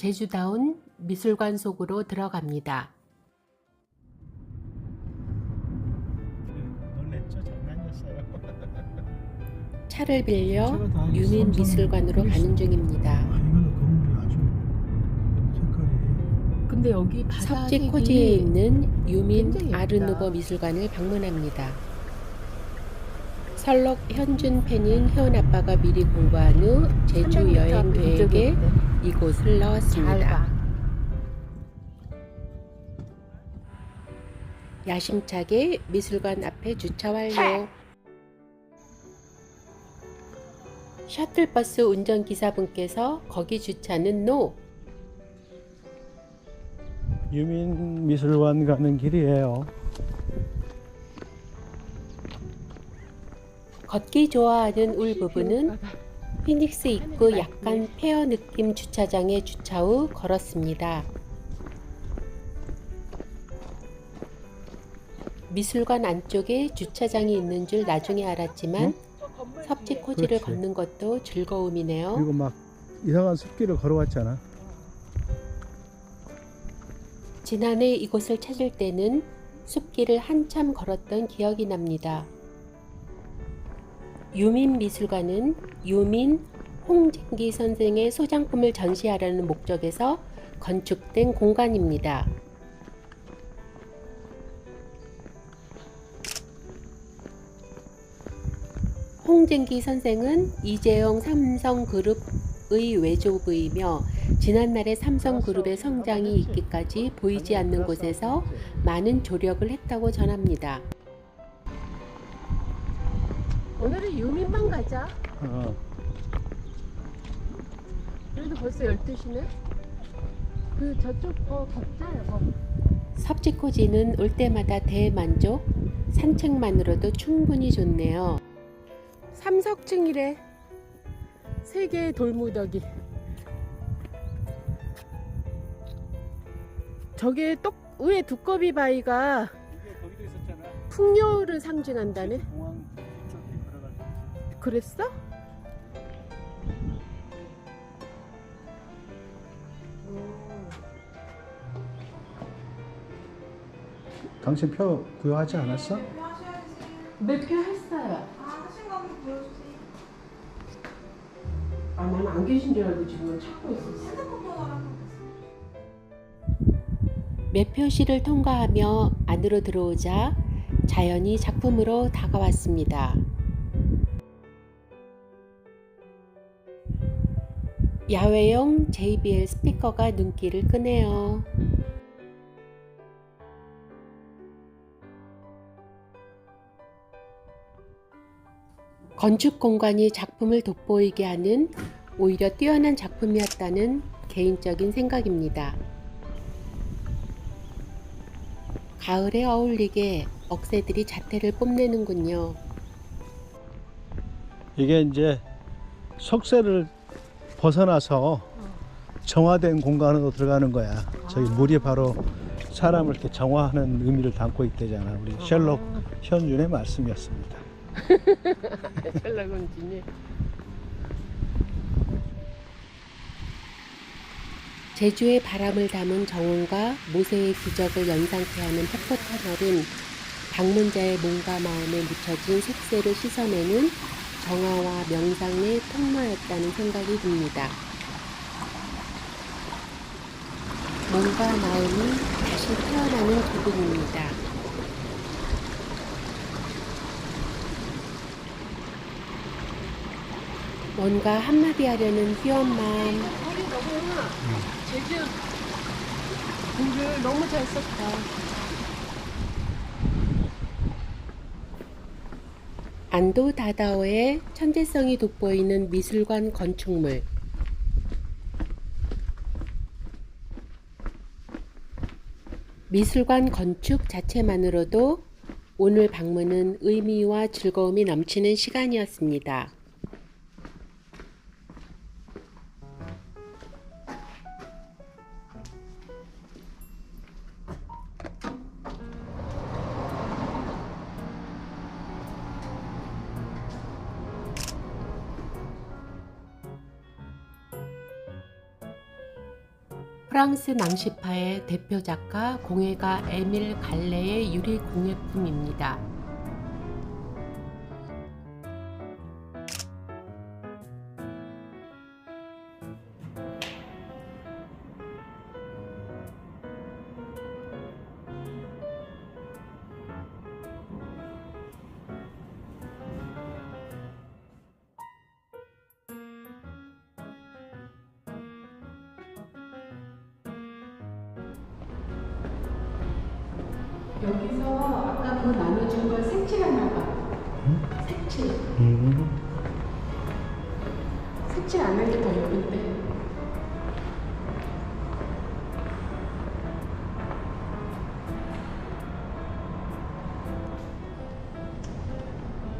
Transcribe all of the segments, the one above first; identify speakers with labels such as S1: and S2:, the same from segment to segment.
S1: 제주다운 미술관 속으로 들어갑니다. 차를 빌려 유민 미술관으로 가는 중입니다.
S2: 근데 여기
S1: 섭지 코지에 있는 유민. 아르누버 미술관을 방문합니다. 설록 현준 팬인 혜원 아빠가 미리 공부한 후 제주 여행 계획에 이곳을 넣었습니다. 야심차게 미술관 앞에 주차 완료. 셔틀버스 운전기사분께서 거기 주차는 노.
S3: 유민 미술관 가는 길이에요.
S1: 걷기 좋아하는 울 부부는 피닉스 입구 약간 페어 느낌 주차장에 주차 후 걸었습니다. 미술관 안쪽에 주차장이 있는 줄 나중에 알았지만 섭지 코지를
S3: 그렇지.
S1: 걷는 것도 즐거움이네요.
S3: 그리고 막 이상한 숲길을 걸어왔잖아.
S1: 지난해 이곳을 찾을 때는 숲길을 한참 걸었던 기억이 납니다. 유민 미술관은 유민 홍진기 선생의 소장품을 전시하려는 목적에서 건축된 공간입니다. 홍진기 선생은 이재용 삼성그룹의 외조부이며 지난날의 삼성그룹의 성장이 있기까지 보이지 않는 곳에서 많은 조력을 했다고 전합니다. 오늘은 유민만 가자.
S3: 어.
S1: 그래도 벌써 12시네. 그 저쪽 거 걷자 여보. 섭지코지는 올 때마다 대만족. 산책만으로도 충분히 좋네요. 삼석층이래. 세 개의 돌무더기. 저게 똑 위에 두꺼비 바위가. 풍요를 상징한다네. 그랬어?
S3: 당신 표 구여하지 않았어?
S1: 몇표 했어요.
S4: 아, 하신 거 한번 보여주세요.
S1: 아, 나는 안 계신 줄 알고 지금 찾고 있었어. 매표시를 통과하며 안으로 들어오자 자연이 작품으로 다가왔습니다. 야외용 JBL 스피커가 눈길을 끄네요. 건축 공간이 작품을 돋보이게 하는 오히려 뛰어난 작품이었다는 개인적인 생각입니다. 가을에 어울리게 억새들이 자태를 뽐내는군요.
S3: 이게 이제 속세를 벗어나서 정화된 공간으로 들어가는 거야. 저기 물이 바로 사람을 이렇게 정화하는 의미를 담고 있대잖아. 우리 셜록 현준의 말씀이었습니다.
S1: 셜록홈즈니 제주의 바람을 담은 정원과 모세의 기적을 연상케 하는 폭포 터널은 방문자의 몸과 마음에 묻혀진 색새를 씻어내는 정화와 명상의 통로였다는 생각이 듭니다. 몸과 마음이 다시 태어나는 기분입니다. 뭔가 한마디 하려는 희원 마음. 우리 너무 제주 글을 너무 잘 썼다. 안도 다다오의 천재성이 돋보이는 미술관 건축물. 미술관 건축 자체만으로도 오늘 방문은 의미와 즐거움이 넘치는 시간이었습니다. 프랑스 낭시파의 대표 작가 공예가 에밀 갈레의 유리 공예품입니다. 여기서 아까 그 나눠준 걸 색칠하나 봐. 색칠. 색칠 안 할 게 더 예쁜데.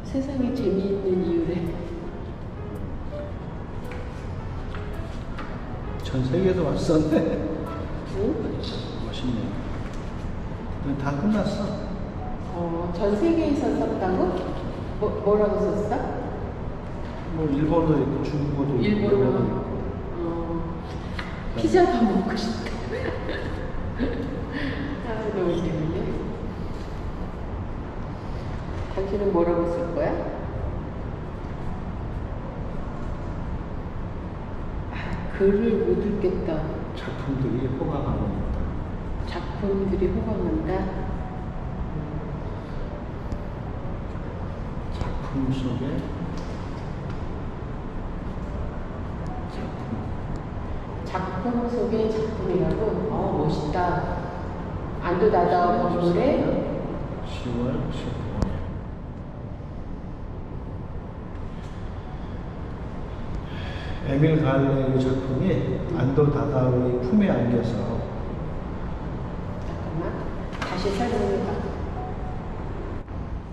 S1: 세상에 재미있는 이유래.
S3: 전 세계에서 왔었네.
S1: 응?
S3: 멋있네. 이건 다 끝났어.
S1: 어, 전 세계에서 썼다고? 뭐, 뭐라고 썼어?
S3: 뭐 일본어도 있고 중국어도 있고
S1: 일본어.
S3: 영어도 있고.
S1: 어, 피자가 먹고 싶다. 아, 너무 재밌네. 당신은 뭐라고 쓸 거야? 아, 글을 못 읽겠다.
S3: 작품들이 호강합니 다.
S1: 작품들이 호강한다.
S3: 작품 속에 작품.
S1: 작품 속의 작품이라고? 어, 멋있다. 안도다다 건물의
S3: 10월 15일. 에밀 갈레의 작품이 안도 다다의 품에 안겨서
S1: 다시 설명해봐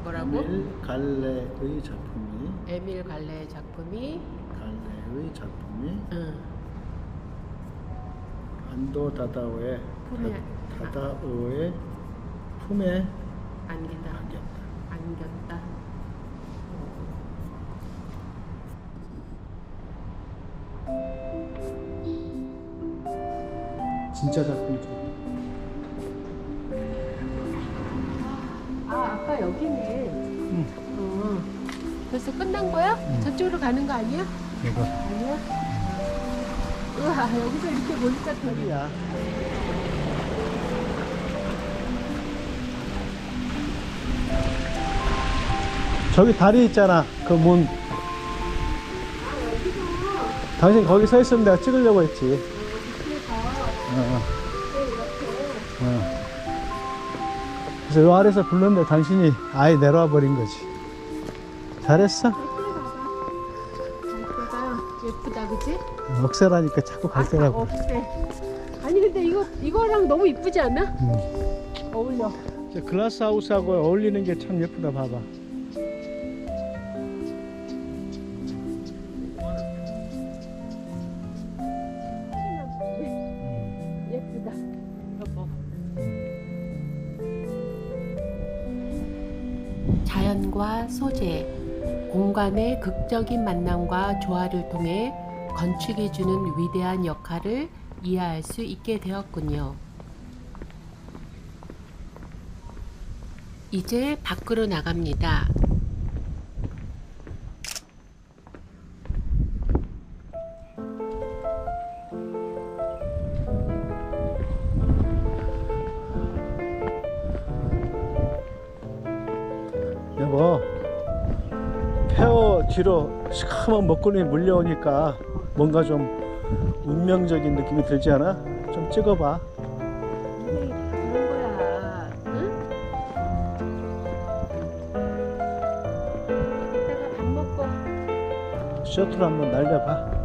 S1: 뭐라고?
S3: 에밀 갈레의 작품이
S1: 에밀 갈레의 작품이
S3: 갈레의 작품이
S1: 응.
S3: 안도 다다오의
S1: 품에
S3: 다 다오의 품에
S1: 안긴다
S3: 안겼다.
S1: 안겼다
S3: 진짜 작품이
S1: 벌써 끝난 거야?
S3: 응.
S1: 저쪽으로 가는 거 아니야?
S3: 이거
S1: 아니야? 우와 여기서 이렇게 보니까 되게
S3: 야 저기 다리 있잖아. 그 문. 당신 거기 서 있으면 내가 찍으려고 했지. 어, 어. 어. 그래서 요 아래서 불렀는데 당신이 아예 내려와 버린 거지. 잘했어?
S1: 갈대가 예쁘다 그지?
S3: 억세라니까 자꾸 갈 때라고.
S1: 없애 아니 근데 이거 이거랑 너무 이쁘지 않아?
S3: 음.
S1: 어울려
S3: 저 글라스 하우스하고 어울리는 게 참 예쁘다 봐봐.
S1: 자연과 소재, 공간의 극적인 만남과 조화를 통해 건축이 주는 위대한 역할을 이해할 수 있게 되었군요. 이제 밖으로 나갑니다.
S3: 뒤로 시커먼 먹구름이 물려오니까 뭔가 좀 운명적인 느낌이 들지 않아? 좀 찍어봐.
S1: 그런 거야. 응? 이따가 밥 먹고
S3: 셔틀 한번 날려봐.